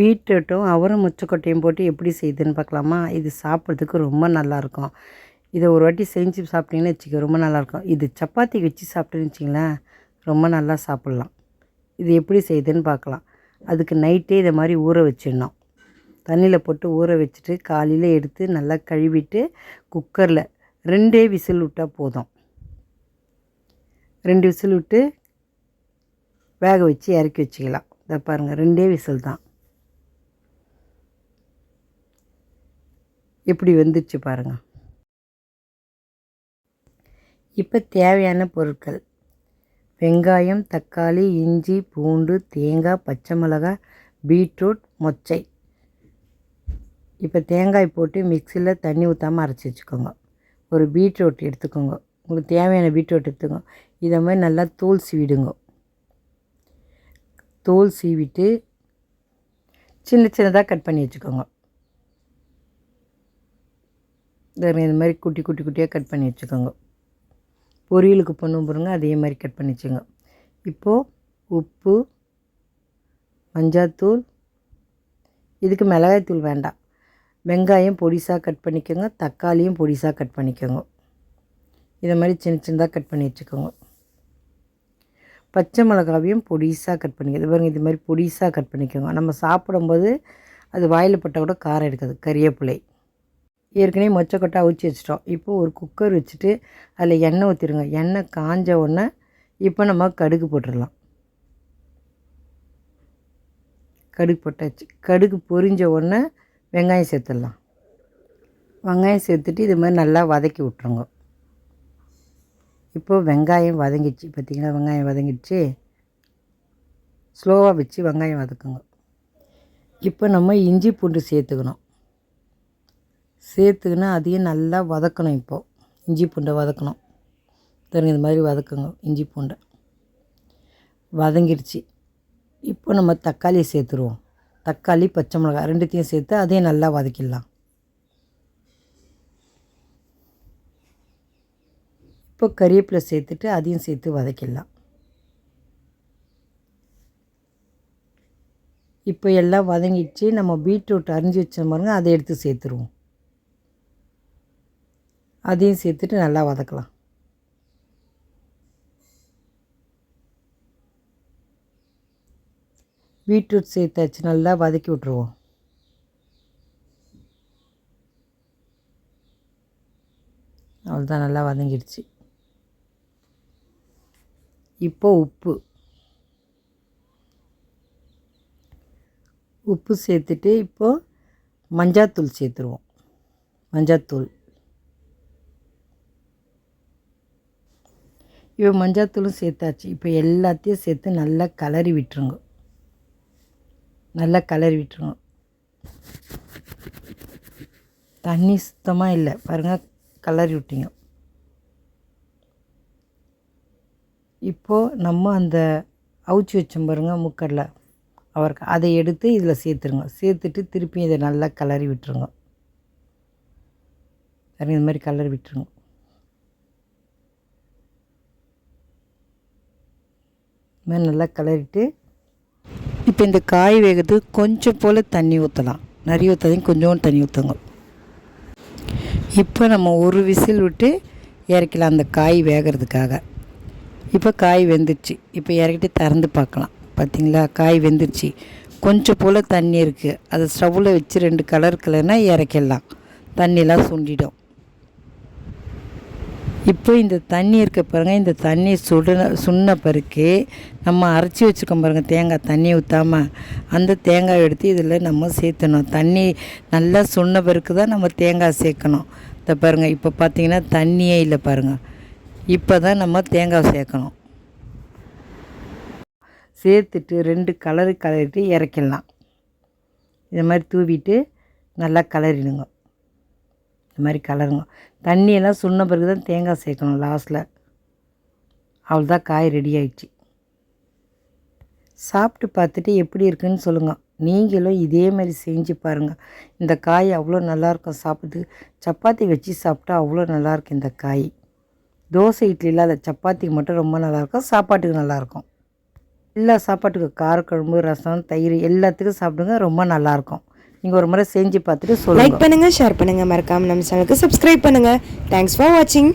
பீட்ரூட்டும் அவரும் முச்சக்கொட்டையும் போட்டு எப்படி செய்யுதுன்னு பார்க்கலாமா? இது சாப்பிட்றதுக்கு ரொம்ப நல்லாயிருக்கும். இதை ஒரு வாட்டி செஞ்சு சாப்பிட்டீங்கன்னு வச்சுக்க ரொம்ப நல்லாயிருக்கும். இது சப்பாத்திக்கு வச்சு சாப்பிட்டுன்னு வச்சிங்களேன் ரொம்ப நல்லா சாப்பிட்லாம். இது எப்படி செய்யுதுன்னு பார்க்கலாம். அதுக்கு நைட்டே இதை மாதிரி ஊற வச்சிடணும். தண்ணியில் போட்டு ஊற வச்சுட்டு காலையில் எடுத்து நல்லா கழுவிட்டு குக்கரில் ரெண்டே விசில் விட்டால் போதும். ரெண்டு விசில் விட்டு வேக வச்சு இறக்கி வச்சுக்கலாம். இதை பாருங்கள் ரெண்டே விசில் தான். எப்படி வெந்துருச்சு பாருங்கள் இப்போ தேவையான பொருட்கள். வெங்காயம் தக்காளி இஞ்சி பூண்டு தேங்காய் பச்சை மிளகாய் பீட்ரூட் மொச்சை. இப்போ தேங்காய் போட்டு மிக்சியில் தண்ணி ஊற்றாமல் அரைச்சி வச்சுக்கோங்க. ஒரு பீட்ரூட் எடுத்துக்கோங்க. உங்களுக்கு தேவையான பீட்ரூட் எடுத்துக்கோங்க இதை மாதிரி நல்லா தோல் சீவிடுங்க. தோல் சீவிட்டு சின்ன சின்னதாக கட் பண்ணி வச்சுக்கோங்க. இந்த மாதிரி குட்டி குட்டி குட்டியாக கட் பண்ணி வச்சுக்கோங்க. பொரியலுக்கு பண்ணும் பாருங்க அதே மாதிரி கட் பண்ணி வச்சுங்க இப்போது உப்பு மஞ்சாத்தூள் இதுக்கு மிளகாய்த்தூள் வேண்டாம். வெங்காயம் பொடிசாக கட் பண்ணிக்கோங்க தக்காளியும் பொடிசாக கட் பண்ணிக்கோங்க. இதை மாதிரி சின்ன சின்னதாக கட் பண்ணி வச்சுக்கோங்க. பச்சை மிளகாவையும் பொடிசாக கட் பண்ணிக்கோங்க. இது பாருங்க இது மாதிரி பொடிசாக கட் பண்ணிக்கோங்க. நம்ம சாப்பிடும்போது அது வாயில் பட்டால் கூட காரம் எடுக்காது கறிவேப்பிலை ஏற்கனவே மொச்சக்கொட்டை அவிச்சு வச்சிட்டோம். இப்போ ஒரு குக்கர் வச்சுட்டு அதில் எண்ணெய் ஊற்றிடுங்க எண்ணெய் காஞ்ச உடனே இப்போ நம்ம கடுகு போட்டுடலாம். கடுகு போட்டாச்சு. கடுகு பொரிஞ்ச உடனே வெங்காயம் சேர்த்துடலாம். வெங்காயம் சேர்த்துட்டு இது மாதிரி நல்லா வதக்கி விட்ருங்க இப்போது வெங்காயம் வதங்கிடுச்சு. பார்த்திங்களா? வெங்காயம் வதங்கிடுச்சு. ஸ்லோவாக வச்சு வெங்காயம் வதக்குங்க. இப்போ நம்ம இஞ்சி பூண்டு சேர்த்துக்கணும். சேர்த்துக்கினா அதையும் நல்லா வதக்கணும் இப்போது இஞ்சி பூண்டை வதக்கணும். தெரிஞ்ச இது மாதிரி வதக்குங்க இஞ்சி பூண்டை. வதங்கிடுச்சு. இப்போ நம்ம தக்காளியை சேர்த்துருவோம். தக்காளி பச்சை மிளகாய் ரெண்டுத்தையும் சேர்த்து அதையும் நல்லா வதக்கிடலாம். இப்போ கறிவேப்பிலை சேர்த்துட்டு அதையும் சேர்த்து வதக்கிடலாம். இப்போ எல்லாம் வதங்கிடுச்சு. நம்ம பீட்ரூட் அரிஞ்சு வச்ச பாருங்க அதை எடுத்து சேர்த்துருவோம். அதையும் சேர்த்துட்டு நல்லா வதக்கலாம். பீட்ரூட் சேர்த்தாச்சு நல்லா வதக்கி விட்ருவோம் அவ்வளோதான் நல்லா வதங்கிடுச்சு. இப்போ உப்பு. உப்பு சேர்த்துட்டு இப்போது மஞ்சாத்தூள் சேர்த்துருவோம். மஞ்சாத்தூள். இப்போ மஞ்சாத்தூளும் சேர்த்தாச்சு. இப்போ எல்லாத்தையும் சேர்த்து நல்லா கலரி விட்டுருங்க. நல்லா கலரி விட்டுருங்க. தண்ணி சுத்தமாக இல்லை. பாருங்கள் கலரி விட்டீங்க. இப்போது நம்ம அந்த அவுச்சி வச்சோம் பாருங்கள் முக்கடலை. அவருக்கு அதை எடுத்து இதில் சேர்த்துருங்க. சேர்த்துட்டு திருப்பி இதை நல்லா கலரி விட்டுருங்க. பாருங்க இது மாதிரி கலரி விட்டுருங்க. மாதிரி நல்லா கிளறிட்டு இப்போ இந்த காய் வேகிறதுக்கு கொஞ்சம் போல் தண்ணி ஊற்றலாம் நிறைய ஊற்றாதையும் கொஞ்சோண்டு தண்ணி ஊற்றுங்க இப்போ நம்ம ஒரு விசில் விட்டு இறக்கலாம் அந்த காய் வேகிறதுக்காக. இப்போ காய் வெந்துருச்சு. இப்போ இறக்கிட்டு திறந்து பார்க்கலாம். பார்த்தீங்களா காய் வெந்துருச்சு. கொஞ்சம் போல் தண்ணி இருக்குது அதை ஸ்டவ்வில் வச்சு ரெண்டு கலர் கலர்னா இறக்கிடலாம். தண்ணியெல்லாம் சுண்டிடும். இப்போ இந்த தண்ணி இருக்க பாருங்கள் இந்த தண்ணி சுடுன சுண்ண பிறகு நம்ம அரைச்சி வச்சுருக்கோம் பாருங்கள் தேங்காய் தண்ணி ஊற்றாமல் அந்த தேங்காய் எடுத்து இதில் நம்ம சேர்த்தணும். தண்ணி நல்லா சுண்ண பிறகு தான் நம்ம தேங்காய் சேர்க்கணும். இந்த பாருங்கள் இப்போ பார்த்தீங்கன்னா தண்ணியே இல்லை பாருங்கள் இப்போ தான் நம்ம தேங்காய் சேர்க்கணும். சேர்த்துட்டு ரெண்டு கலரு கலரிட்டு இறக்கிடலாம். இது மாதிரி தூவிட்டு நல்லா கலரிடுங்க. இந்த மாதிரி கலருங்க. தண்ணியெல்லாம் சுண்ண பிறகு தான் தேங்காய் சேர்க்கணும் லாஸ்ட்டில் அவ்வளோதான் காய் ரெடி ஆயிடுச்சு. சாப்பிட்டு பார்த்துட்டு எப்படி இருக்குன்னு சொல்லுங்கள் நீங்களும் இதே மாதிரி செஞ்சு பாருங்கள் இந்த காய் அவ்வளோ நல்லாயிருக்கும் சாப்பிட்றதுக்கு சப்பாத்தி வச்சு சாப்பிட்டா அவ்வளோ நல்லாயிருக்கும் இந்த காய். தோசை இட்லி இல்லாத சப்பாத்திக்கு மட்டும் ரொம்ப நல்லாயிருக்கும் சாப்பாட்டுக்கு நல்லாயிருக்கும். எல்லா சாப்பாட்டுக்கும் காரக்குழம்பு ரசம் தயிர் எல்லாத்துக்கும் சாப்பிடுங்க ரொம்ப நல்லாயிருக்கும். நீங்கள் ஒரு முறை செஞ்சு பார்த்துட்டு சொல்லுங்கள் லைக் பண்ணுங்கள் ஷேர் பண்ணுங்கள் மறக்காமல் நம்ம சேனலுக்கு சப்ஸ்கிரைப் பண்ணுங்கள் தேங்க்ஸ் ஃபார் வாட்சிங்